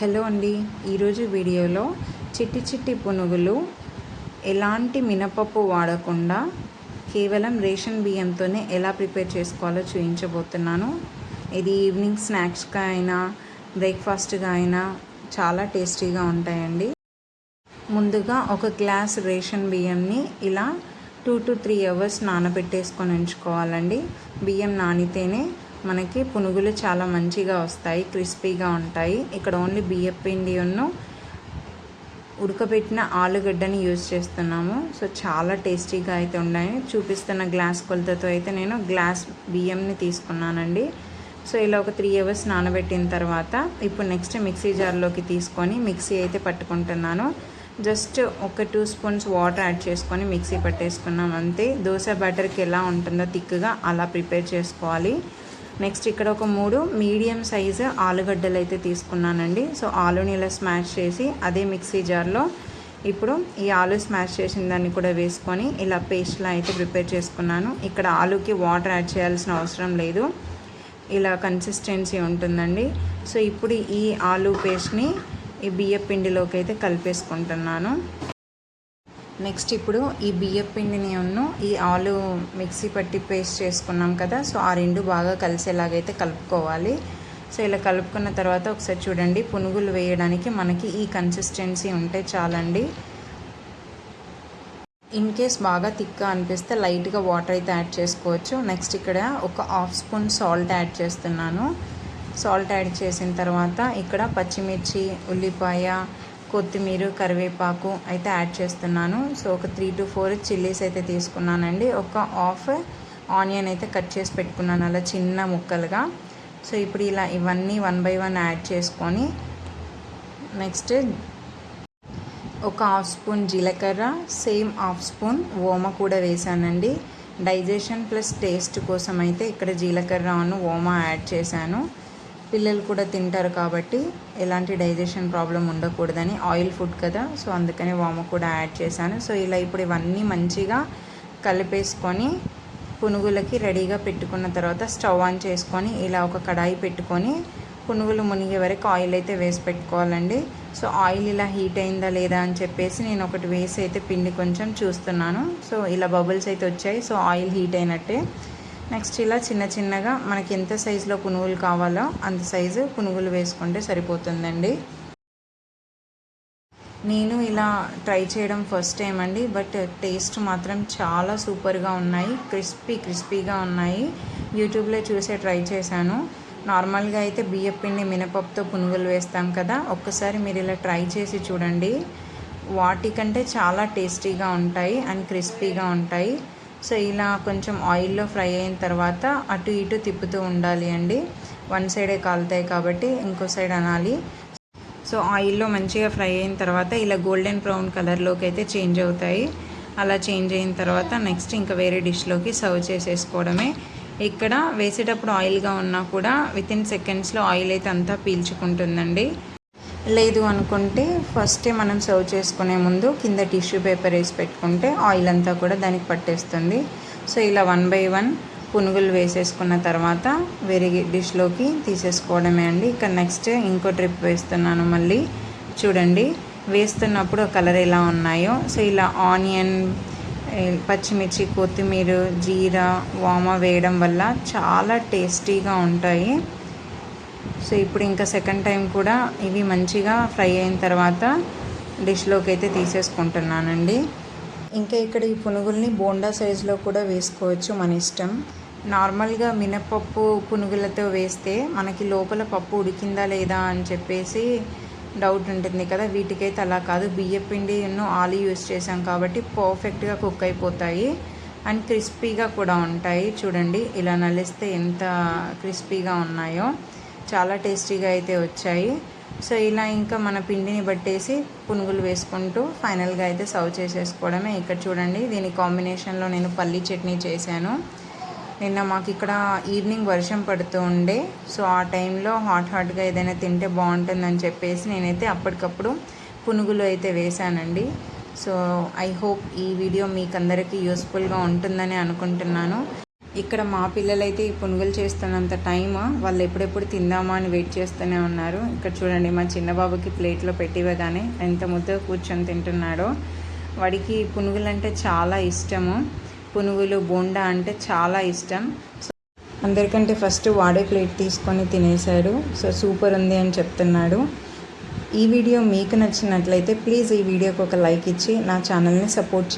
Hello అండి. ఈరోజు వీడియోలో చిట్టి చిట్టి పునుగులు ఎలాంటి మినపప్పు వాడకుండా కేవలం రేషన్ బియ్యంతోనే ఎలా ప్రిపేర్ చేసుకోవాలో చూపించబోతున్నాను ఇది ఈవినింగ్ స్నాక్స్గా అయినా బ్రేక్ఫాస్ట్గా అయినా చాలా టేస్టీగా ఉంటాయండి. ముందుగా ఒక గ్లాస్ రేషన్ బియ్యంని ఇలా టూ టు త్రీ అవర్స్ నానబెట్టేసుకొని ఉంచుకోవాలండి. బియ్యం నానితేనే మనకి పునుగులు చాలా మంచిగా వస్తాయి క్రిస్పీగా ఉంటాయి. ఇక్కడ ఓన్లీ బియ్యం పిండి ఉన్ను ఉడకబెట్టిన ఆలుగడ్డని యూజ్ చేస్తున్నాము. సో చాలా టేస్టీగా అయితే ఉన్నాయి. చూపిస్తున్న గ్లాస్ కొలతతో అయితే నేను గ్లాస్ బియ్యంని తీసుకున్నానండి. సో ఇలా ఒక త్రీ అవర్స్ నానబెట్టిన తర్వాత ఇప్పుడు నెక్స్ట్ మిక్సీ జార్లోకి తీసుకొని మిక్సీ అయితే పట్టుకుంటున్నాను. జస్ట్ ఒక టూ స్పూన్స్ వాటర్ యాడ్ చేసుకొని మిక్సీ పట్టేసుకున్నాం అంతే. దోశ బ్యాటర్కి ఎలా ఉంటుందో థిక్గా అలా ప్రిపేర్ చేసుకోవాలి. నెక్స్ట్ ఇక్కడ ఒక మూడు మీడియం సైజు ఆలుగడ్డలు అయితే తీసుకున్నానండి. సో ఆలుని ఇలా స్మాష్ చేసి అదే మిక్సీ జార్లో ఇప్పుడు ఈ ఆలు స్మాష్ చేసిన దాన్ని కూడా వేసుకొని ఇలా పేస్ట్లా అయితే ప్రిపేర్ చేసుకున్నాను. ఇక్కడ ఆలుకి వాటర్ యాడ్ చేయాల్సిన అవసరం లేదు. ఇలా కన్సిస్టెన్సీ ఉంటుందండి. సో ఇప్పుడు ఈ ఆలు పేస్ట్ని ఈ బియ్య పిండిలోకి అయితే కలిపేసుకుంటున్నాను. నెక్స్ట్ ఇప్పుడు ఈ బియ్యం పిండిని ఉన్ను ఈ ఆలు మిక్సీ పట్టి పేస్ట్ చేసుకున్నాం కదా సో ఆ రెండు బాగా కలిసేలాగైతే కలుపుకోవాలి. సో ఇలా కలుపుకున్న తర్వాత ఒకసారి చూడండి పునుగులు వేయడానికి మనకి ఈ కన్సిస్టెన్సీ ఉంటే చాలండి. ఇన్ కేస్ బాగా థిక్గా అనిపిస్తే లైట్గా వాటర్ అయితే యాడ్ చేసుకోవచ్చు. నెక్స్ట్ ఇక్కడ ఒక హాఫ్ స్పూన్ సాల్ట్ యాడ్ చేస్తున్నాను. సాల్ట్ యాడ్ చేసిన తర్వాత ఇక్కడ పచ్చిమిర్చి ఉల్లిపాయ కొత్తిమీర కరివేపాకు అయితే యాడ్ చేస్తున్నాను. సో ఒక త్రీ టు ఫోర్ చిల్లీస్ అయితే తీసుకున్నానండి. ఒక హాఫ్ ఆనియన్ అయితే కట్ చేసి పెట్టుకున్నాను అలా చిన్న ముక్కలుగా. సో ఇప్పుడు ఇలా ఇవన్నీ వన్ బై వన్ యాడ్ చేసుకొని నెక్స్ట్ ఒక హాఫ్ స్పూన్ జీలకర్ర సేమ్ హాఫ్ స్పూన్ ఓమ కూడా వేసానండి. డైజెషన్ ప్లస్ టేస్ట్ కోసం అయితే ఇక్కడ జీలకర్రను ఓమ యాడ్ చేశాను. పిల్లలు కూడా తింటారు కాబట్టి ఎలాంటి డైజెషన్ ప్రాబ్లం ఉండకూడదని ఆయిల్ ఫుడ్ కదా సో అందుకని వామ కూడా యాడ్ చేశాను. సో ఇలా ఇప్పుడు ఇవన్నీ మంచిగా కలిపేసుకొని పునుగులకి రెడీగా పెట్టుకున్న తర్వాత స్టవ్ ఆన్ చేసుకొని ఇలా ఒక కడాయి పెట్టుకొని పునుగులు మునిగే వరకు ఆయిల్ అయితే వేసి పెట్టుకోవాలండి. సో ఆయిల్ ఇలా హీట్ అయిందా లేదా అని చెప్పేసి నేను ఒకటి వేసి అయితే పిండి కొంచెం చూస్తున్నాను. సో ఇలా బబుల్స్ అయితే వచ్చాయి. సో ఆయిల్ హీట్ అయినట్టే నెక్స్ట్ ఇలా చిన్న చిన్నగా మనకి ఎంత సైజులో పునుగులు కావాలో అంత సైజు పునుగులు వేసుకుంటే సరిపోతుందండి. నేను ఇలా ట్రై చేయడం ఫస్ట్ టైం అండి బట్ టేస్ట్ మాత్రం చాలా సూపర్గా ఉన్నాయి క్రిస్పీ క్రిస్పీగా ఉన్నాయి. యూట్యూబ్లో చూసే ట్రై చేశాను. నార్మల్గా అయితే బియ్య పిండి మినపప్పుతో పునుగులు వేస్తాం కదా ఒక్కసారి మీరు ఇలా ట్రై చేసి చూడండి. వాటికంటే చాలా టేస్టీగా ఉంటాయి అండ్ క్రిస్పీగా ఉంటాయి. సో ఇలా కొంచెం ఆయిల్లో ఫ్రై అయిన తర్వాత అటు ఇటు తిప్పుతూ ఉండాలి అండి. వన్ సైడే కాలుతాయి కాబట్టి ఇంకో సైడ్ అనాలి. సో ఆయిల్లో మంచిగా ఫ్రై అయిన తర్వాత ఇలా గోల్డెన్ బ్రౌన్ కలర్లోకి అయితే చేంజ్ అవుతాయి. అలా చేంజ్ అయిన తర్వాత నెక్స్ట్ ఇంకా వేరే డిష్లోకి సర్వ్ చేసేసుకోవడమే. ఇక్కడ వేసేటప్పుడు ఆయిల్గా ఉన్నా కూడా విత్ ఇన్ సెకండ్స్లో ఆయిల్ అయితే అంతా పీల్చుకుంటుందండి. లేదు అనుకుంటే ఫస్టే మనం సర్వ్ చేసుకునే ముందు కింద టిష్యూ పేపర్ వేసి పెట్టుకుంటే ఆయిల్ అంతా కూడా దానికి పట్టేస్తుంది. సో ఇలా వన్ బై వన్ పునుగులు వేసేసుకున్న తర్వాత వేరే డిష్లోకి తీసేసుకోవడమే అండి. ఇక్కడ నెక్స్ట్ ఇంకో ట్రిప్ వేస్తున్నాను మళ్ళీ. చూడండి వేస్తున్నప్పుడు కలర్ ఎలా ఉన్నాయో. సో ఇలా ఆనియన్ పచ్చిమిర్చి కొత్తిమీర జీరా వామ వేయడం వల్ల చాలా టేస్టీగా ఉంటాయి. సో ఇప్పుడు ఇంకా సెకండ్ టైం కూడా ఇవి మంచిగా ఫ్రై అయిన తర్వాత డిష్లోకి అయితే తీసేసుకుంటున్నానండి. ఇంకా ఇక్కడ ఈ పునుగుల్ని బోండా సైజులో కూడా వేసుకోవచ్చు మన ఇష్టం. నార్మల్గా మినపప్పు పునుగులతో వేస్తే మనకి లోపల పప్పు ఉడికిందా లేదా అని చెప్పేసి డౌట్ ఉంటుంది కదా. వీటికైతే అలా కాదు. బియ్యపిండి ఎన్నో ఆలు యూస్ చేసాం కాబట్టి పర్ఫెక్ట్గా కుక్ అయిపోతాయి. అండ్ క్రిస్పీగా కూడా ఉంటాయి. చూడండి ఇలా నలిస్తే ఎంత క్రిస్పీగా ఉన్నాయో. చాలా టేస్టీగా అయితే వచ్చాయి. సో ఇలా ఇంకా మన పిండిని బట్టేసి పునుగులు వేసుకుంటూ ఫైనల్గా అయితే సర్వ్ చేసేసుకోవడమే. ఇక్కడ చూడండి దీని కాంబినేషన్లో నేను పల్లీ చట్నీ చేశాను. నిన్న మాకు ఇక్కడ ఈవినింగ్ వర్షం పడుతూ ఉండే సో ఆ టైంలో హాట్ హాట్గా ఏదైనా తింటే బాగుంటుందని చెప్పేసి నేనైతే అప్పటికప్పుడు పునుగులు అయితే వేశానండి. సో ఐ హోప్ ఈ వీడియో మీకు అందరికీ యూస్ఫుల్గా ఉంటుందని అనుకుంటున్నాను. ఇక్కడ మా పిల్లలైతే ఈ పునుగులు చేస్తున్నంత టైం వాళ్ళు ఎప్పుడెప్పుడు తిందామా అని వెయిట్ చేస్తూనే ఉన్నారు. ఇక్కడ చూడండి మా చిన్న బాబుకి ప్లేట్లో పెట్టివ్వగానే ఎంత ముద్దగా కూర్చొని తింటున్నాడో. వాడికి పునుగులు అంటే చాలా ఇష్టము. పునుగులు బోండా అంటే చాలా ఇష్టం. సో అందరికంటే ఫస్ట్ వాడే ప్లేట్ తీసుకొని తినేశాడు. సో సూపర్ ఉంది అని చెప్తున్నాడు. ఈ వీడియో మీకు నచ్చినట్లయితే ప్లీజ్ ఈ వీడియోకి ఒక లైక్ ఇచ్చి నా ఛానల్ని సపోర్ట్ చేయండి.